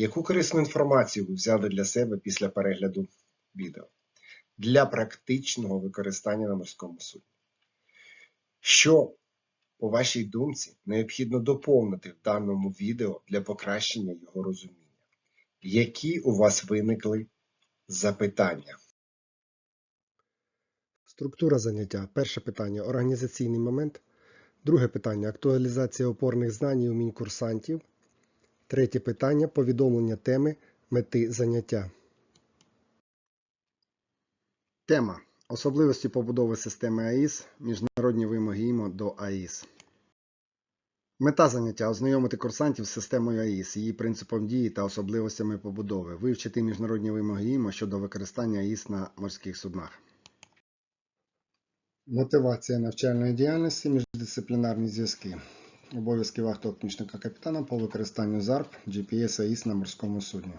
Яку корисну інформацію ви взяли для себе після перегляду відео для практичного використання на морському судні? Що, по вашій думці, необхідно доповнити в даному відео для покращення його розуміння? Які у вас виникли запитання? Структура заняття. Перше питання організаційний момент. Друге питання актуалізація опорних знань і умінь курсантів. Третє питання повідомлення теми мети заняття. Тема особливості побудови системи АІС, міжнародні вимоги ІМО до АІС. Мета заняття ознайомити курсантів з системою АІС, її принципом дії та особливостями побудови, вивчити міжнародні вимоги ІМО щодо використання АІС на морських суднах. Мотивація навчальної діяльності, міждисциплінарні зв'язки. Обов'язки вахтового помічника капітана по використанню ЗАРП, GPS АІС на морському судні.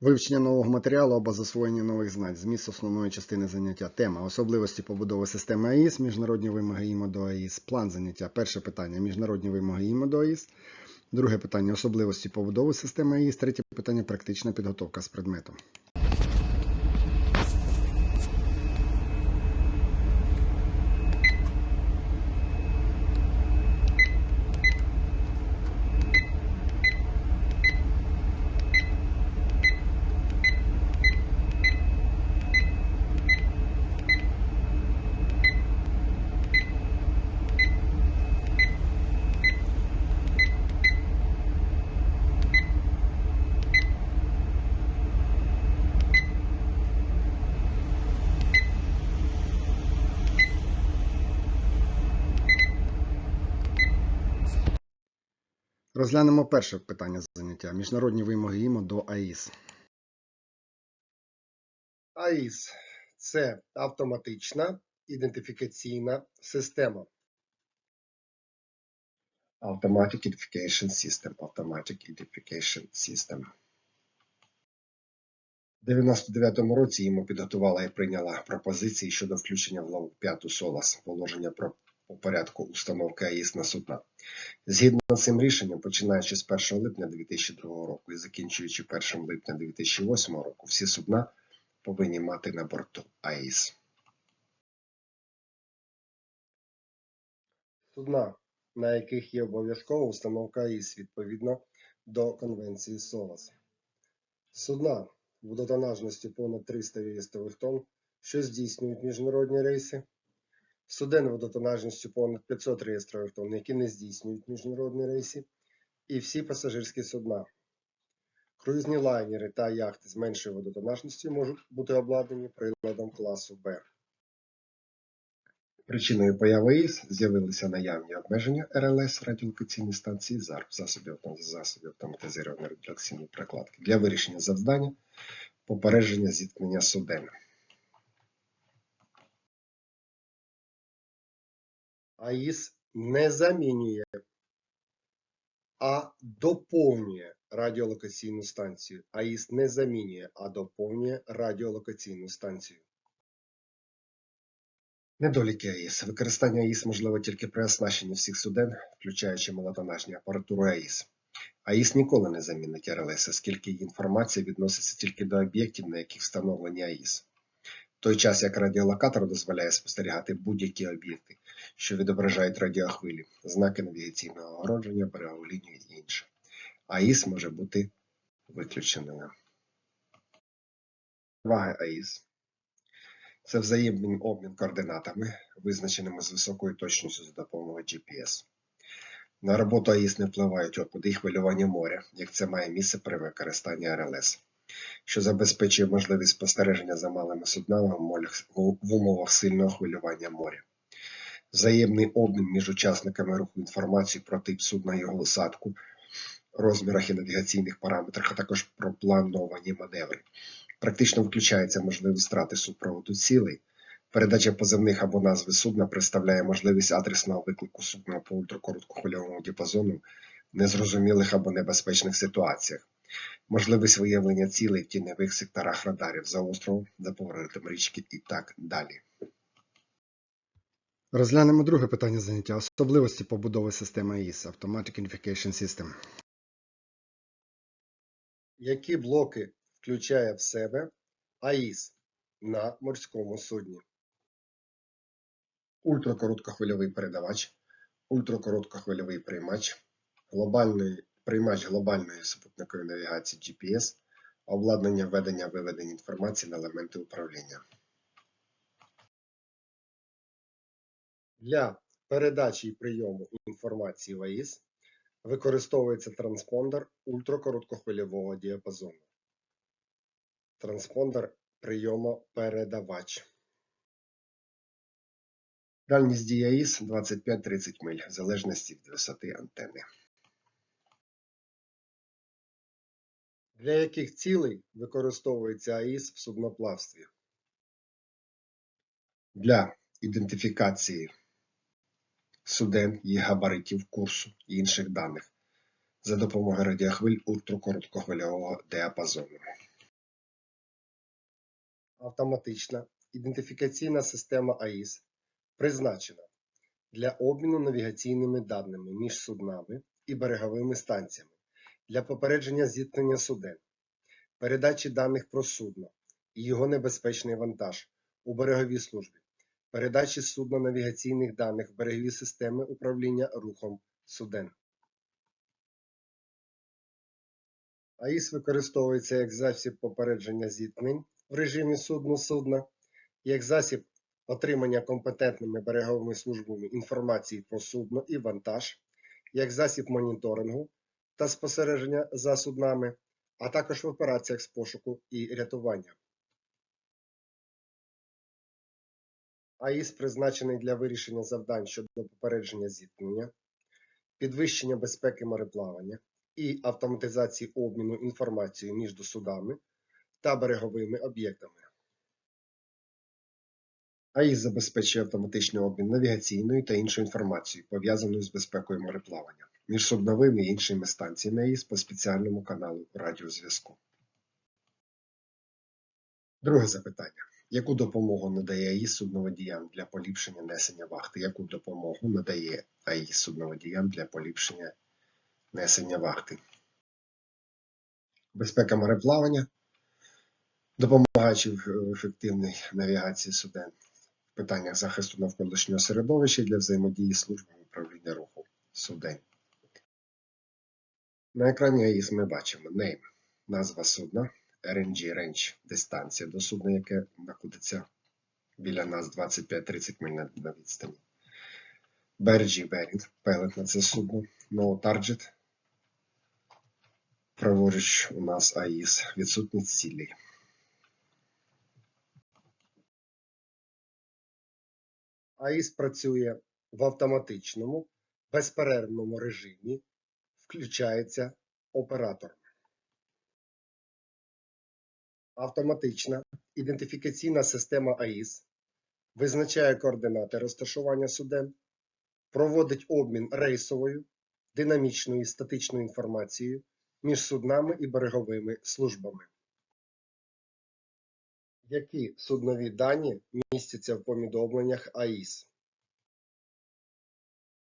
Вивчення нового матеріалу або засвоєння нових знань. Зміст основної частини заняття. Тема. Особливості побудови системи АІС, міжнародні вимоги ІМО до АІС. План заняття. Перше питання. Міжнародні вимоги ІМО до АІС. Друге питання. Особливості побудови системи АІС. Третє питання. Практична підготовка з предметом. Розглянемо перше питання заняття. Міжнародні вимоги ІМО до АІС. АІС це автоматична ідентифікаційна система. Automatic Identification System. Automatic Identification System. У 99-му році йому підготувала і прийняла пропозиції щодо включення в главу 5 СОЛАС положення про по порядку установки АІС на судна. Згідно з цим рішенням, починаючи з 1 липня 2002 року і закінчуючи 1 липня 2008 року, всі судна повинні мати на борту АІС. Судна, на яких є обов'язкова установка АІС відповідно до Конвенції СОЛАС. Судна водотонажності понад 300 реєстрових тонн, що здійснюють міжнародні рейси. Суден водотонажністю понад 500 реєстрових тонн, які не здійснюють міжнародні рейси, і всі пасажирські судна. Круїзні лайнери та яхти з меншою водотонажністю можуть бути обладнані приладом класу Б. Причиною появи ІС з'явилися наявні обмеження РЛС радіолокаційної станції ЗАРП засобів, засобів автоматизованої радіолокаційної прокладки для вирішення завдання попередження зіткнення суден. АІС не замінює, а доповнює радіолокаційну станцію. АІС не замінює, а доповнює радіолокаційну станцію. Недоліки АІС. Використання АІС можливо тільки при оснащенні всіх суден, включаючи малотонажні апаратуру АІС. АІС ніколи не замінить РЛС, оскільки її інформація відноситься тільки до об'єктів, на яких встановлені АІС. В той час як радіолокатор дозволяє спостерігати будь-які об'єкти, що відображають радіохвилі, знаки навігаційного огородження, берегову лінію і інше. АІС може бути виключеною. Ваги АІС це взаємний обмін координатами, визначеними з високою точністю за допомогою GPS. На роботу АІС не впливають опади і хвилювання моря, як це має місце при використанні РЛС, що забезпечує можливість спостереження за малими суднами в умовах- сильного хвилювання моря. Взаємний обмін між учасниками руху інформації про тип судна і його осадку, розмірах і навігаційних параметрах, а також про плановані маневри. Практично включається можливість страти супроводу цілей. Передача позивних або назви судна представляє можливість адресного виклику судна по ультракороткохвильовому діапазону в незрозумілих або небезпечних ситуаціях. Можливість виявлення цілей в тіньових секторах радарів за островом, за поворотом річки і так далі. Розглянемо друге питання заняття. Особливості побудови системи AIS – Automatic Unification System. Які блоки включає в себе АІС на морському судні? Ультракороткохвильовий передавач, ультракороткохвильовий приймач, глобальний приймач глобальної супутникової навігації GPS, обладнання ведення виведення інформації на елементи управління. Для передачі і прийому інформації в АІС використовується транспондер ультракороткохвильового діапазону. Транспондер прийомо-передавач. Дальність дії АІС 25-30 миль, в залежності від висоти антени. Для яких цілей використовується АІС в судноплавстві? Для ідентифікації суден, їх габаритів, курсу і інших даних за допомогою радіохвиль ультракороткохвильового діапазону. Автоматична ідентифікаційна система АІС призначена для обміну навігаційними даними між суднами і береговими станціями, для попередження зіткнення суден, передачі даних про судно і його небезпечний вантаж у береговій службі, передачі судна навігаційних даних в берегові системи управління рухом суден. АІС використовується як засіб попередження зіткнень в режимі судно-судна, як засіб отримання компетентними береговими службами інформації про судно і вантаж, як засіб моніторингу та спостереження за суднами, а також в операціях з пошуку і рятування. АІС призначений для вирішення завдань щодо попередження зіткнення, підвищення безпеки мореплавання і автоматизації обміну інформацією між судами та береговими об'єктами. АІС забезпечує автоматичний обмін навігаційною та іншою інформацією, пов'язаною з безпекою мореплавання, між судновими і іншими станціями АІС по спеціальному каналу радіозв'язку. Друге запитання. Яку допомогу надає АІС судноводіям для поліпшення несення вахти? Яку допомогу надає АІС судноводіям для поліпшення несення вахти? Безпека мореплавання, допомагаючи в ефективній навігації суден в питаннях захисту навколишнього середовища для взаємодії з службами управління руху суден. На екрані АІС ми бачимо name, назва судна, RNG Range – дистанція до судна, яке знаходиться біля нас 25-30 миль на- відстані. BRG Bearing – пелет на це судно. No Target. Праворуч у нас АІС. Відсутність цілей. АІС працює в автоматичному, безперервному режимі. Включається оператор. Автоматична ідентифікаційна система АІС визначає координати розташування суден, проводить обмін рейсовою, динамічною і статичною інформацією між суднами і береговими службами. Які суднові дані містяться в повідомленнях АІС?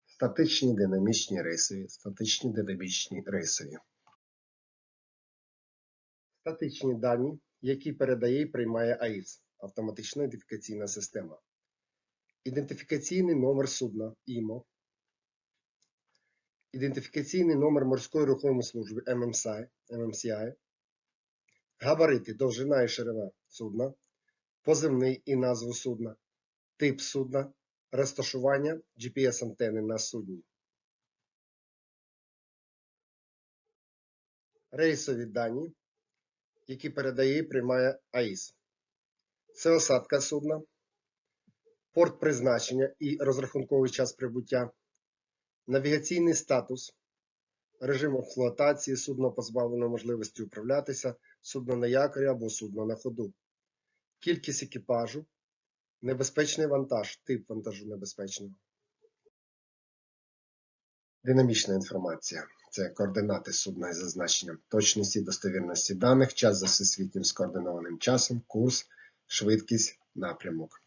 Статичні динамічні рейсові, статичні динамічні рейсові. Статичні дані, які передає і приймає АІС – автоматична ідентифікаційна система. Ідентифікаційний номер судна ІМО, ідентифікаційний номер морської рухомої служби MMSI, MMCI, габарити, довжина і ширина судна, позивний і назву судна, тип судна, розташування GPS-антени на судні. Рейсові дані, які передає і приймає АІС. Це осадка судна, порт призначення і розрахунковий час прибуття, навігаційний статус, режим експлуатації, судно позбавлено можливості управлятися, судно на якорі або судно на ходу. Кількість екіпажу, небезпечний вантаж, тип вантажу небезпечного. Динамічна інформація це координати судна із зазначенням точності достовірності даних, час за всесвітнім скоординованим часом, курс, швидкість, напрямок.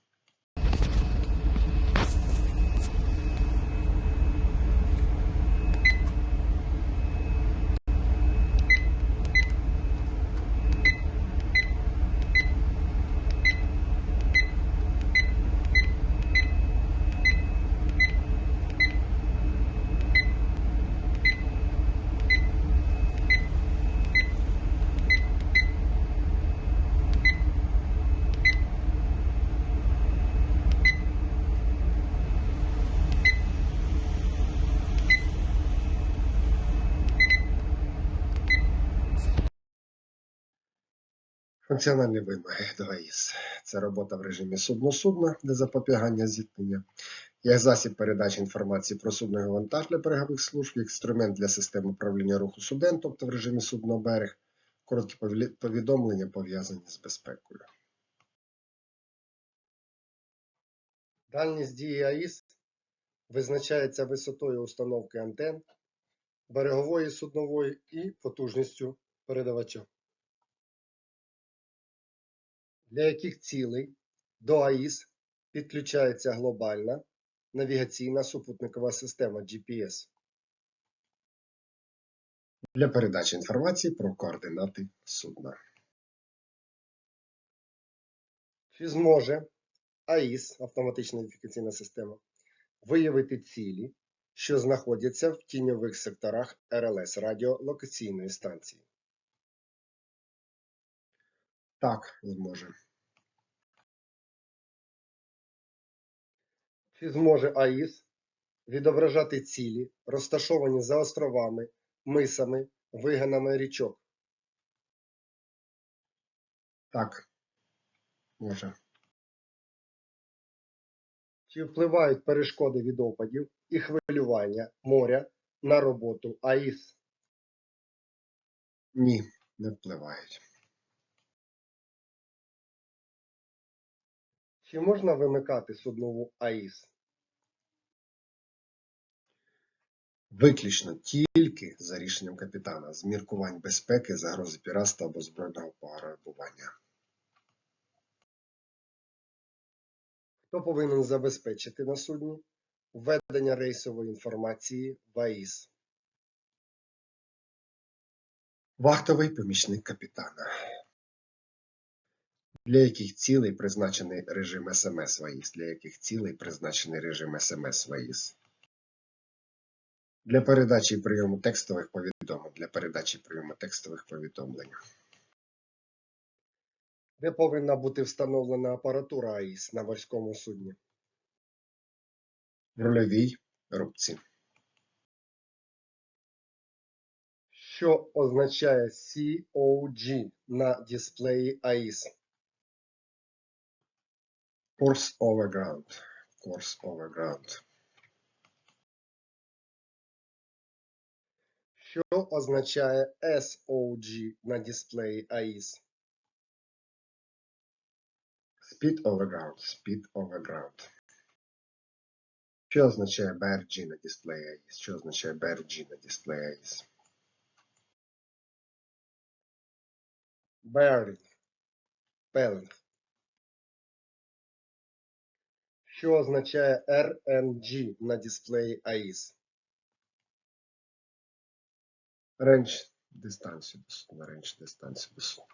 Функціональні вимоги до АІС. Це робота в режимі судно-судна для запобігання зіткнення, як засіб передачі інформації про судно і вантаж для берегових служб, як інструмент для системи управління руху суден, тобто в режимі судно-берег, короткі повідомлення пов'язані з безпекою. Дальність дії АІС визначається висотою установки антен, берегової суднової і потужністю передавача. Для яких цілей до АІС підключається глобальна навігаційна супутникова система GPS для передачі інформації про координати судна. Чи зможе АІС, автоматична ідентифікаційна система, виявити цілі, що знаходяться в тіньових секторах РЛС радіолокаційної станції? Так, зможе. Чи зможе АІС відображати цілі, розташовані за островами, мисами, виганами річок? Так, може. Чи впливають перешкоди від опадів і хвилювання моря на роботу АІС? Ні, не впливають. Чи можна вимикати суднову АІС? Виключно тільки за рішенням капітана з міркувань безпеки, загрози піратства або збройного пограбування. Хто повинен забезпечити на судні введення рейсової інформації в АІС? Вахтовий помічник капітана. Для яких цілей призначений режим СМС в Для яких цілей призначений режим СМС в Для передачі і прийому текстових повідомлень. Для передачі прийому текстових повідомлень. Де повинна бути встановлена апаратура АІС на морському судні? В рульовій рубці. Що означає COG на дисплеї АІС? Course over ground. Course over ground. Що означає SOG на дисплеї АІС? Speed over ground. Speed over ground. Що означає BRG на дисплеї АІС? Що означає BRG на дисплеї АІС? Bearing. Bearing. Що означає RNG на дисплеї АІС? Range судна. Range судна.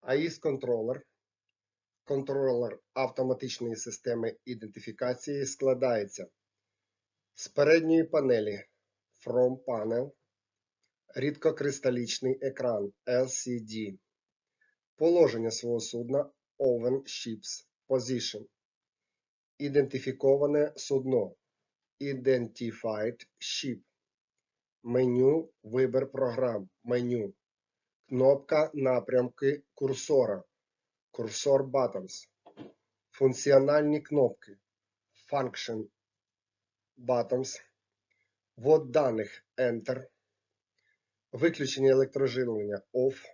АІС контролер. Контролер автоматичної системи ідентифікації складається з передньої панелі From Panel, рідкокристалічний екран LCD, положення свого судна Oven Ships Position, ідентифіковане судно. Identified Ship, меню Вибір програм, меню, кнопка напрямки курсора, курсор Buttons, функціональні кнопки, Function, buttons, ввод даних. Enter, виключення електроживлення. OFF,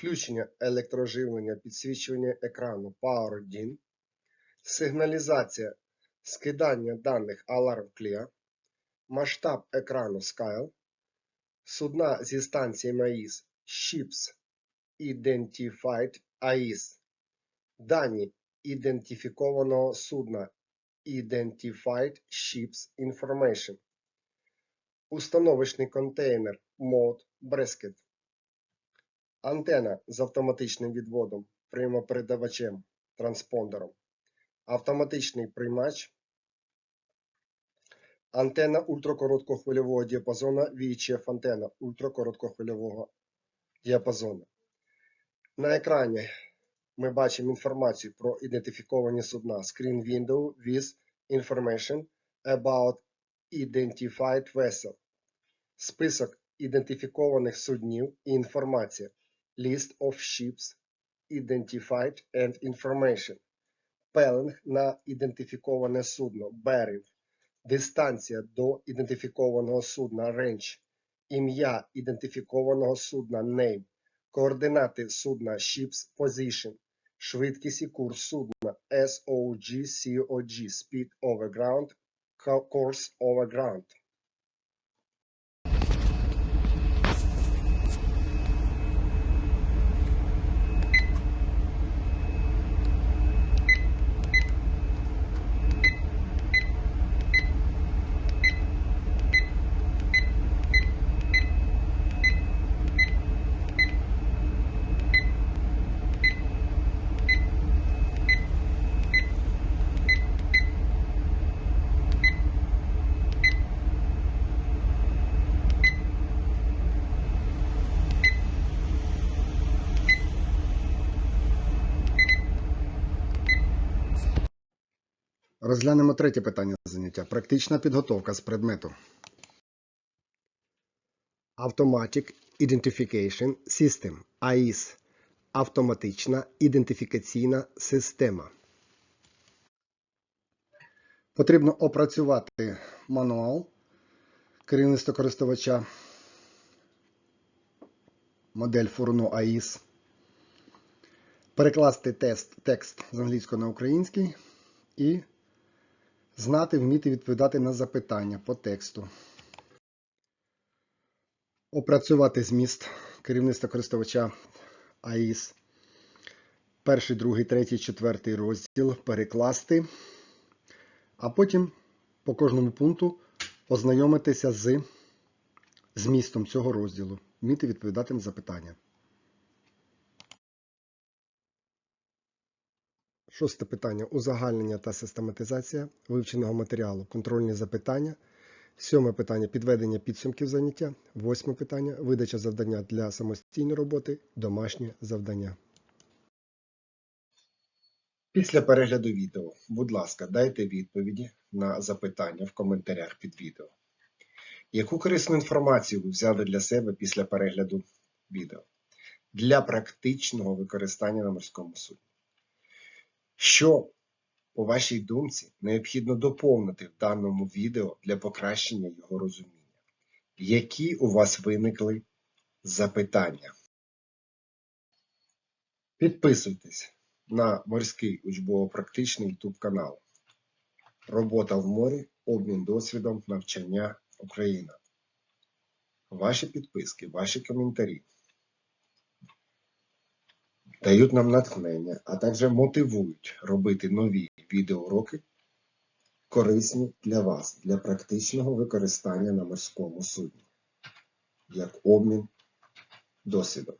включення електроживлення підсвічування екрану Power DIN, сигналізація скидання даних Alarm Clear, масштаб екрану Scale, судна зі станціями АІС Ships Identified AIS, дані ідентифікованого судна Identified Ships Information, установочний контейнер Mode Brisket, антена з автоматичним відводом, приймопередавачем, транспондером, автоматичний приймач, антена ультракороткохвильового діапазону VHF антена ультракороткохвильового діапазону. На екрані ми бачимо інформацію про ідентифіковані судна Screen Window with information about identified vessel. Список ідентифікованих суднів і інформація List of ships identified and information. Пелинг на ідентифіковане судно Bearing. Дистанція до ідентифікованого судна Range. Ім'я ідентифікованого судна Name. Координати судна Ships Position. Швидкість і курс судна SOG COG Speed over ground Course over ground. Розглянемо третє питання заняття. Практична підготовка з предмету. Automatic Identification System AIS. Автоматична ідентифікаційна система. Потрібно опрацювати мануал керівництва користувача, модель Фурно AIS, перекласти текст з англійського на український і знати, вміти відповідати на запитання по тексту. Опрацювати зміст керівництва користувача АІС. Перший, другий, третій, четвертий розділ перекласти, а потім по кожному пункту ознайомитися з змістом цього розділу, вміти відповідати на запитання. Шосте питання. Узагальнення та систематизація вивченого матеріалу. Контрольні запитання. Сьоме питання підведення підсумків заняття. Восьме питання видача завдання для самостійної роботи. Домашнє завдання. Після перегляду відео, будь ласка, дайте відповіді на запитання в коментарях під відео. Яку корисну інформацію ви взяли для себе після перегляду відео для практичного використання на морському судні? Що, по вашій думці, необхідно доповнити в даному відео для покращення його розуміння? Які у вас виникли запитання? Підписуйтесь на морський учбово-практичний YouTube канал. Робота в морі, обмін досвідом, навчання Україна. Ваші підписки, ваші коментарі дають нам натхнення, а також мотивують робити нові відеоуроки, корисні для вас, для практичного використання на морському судні, як обмін досвідом.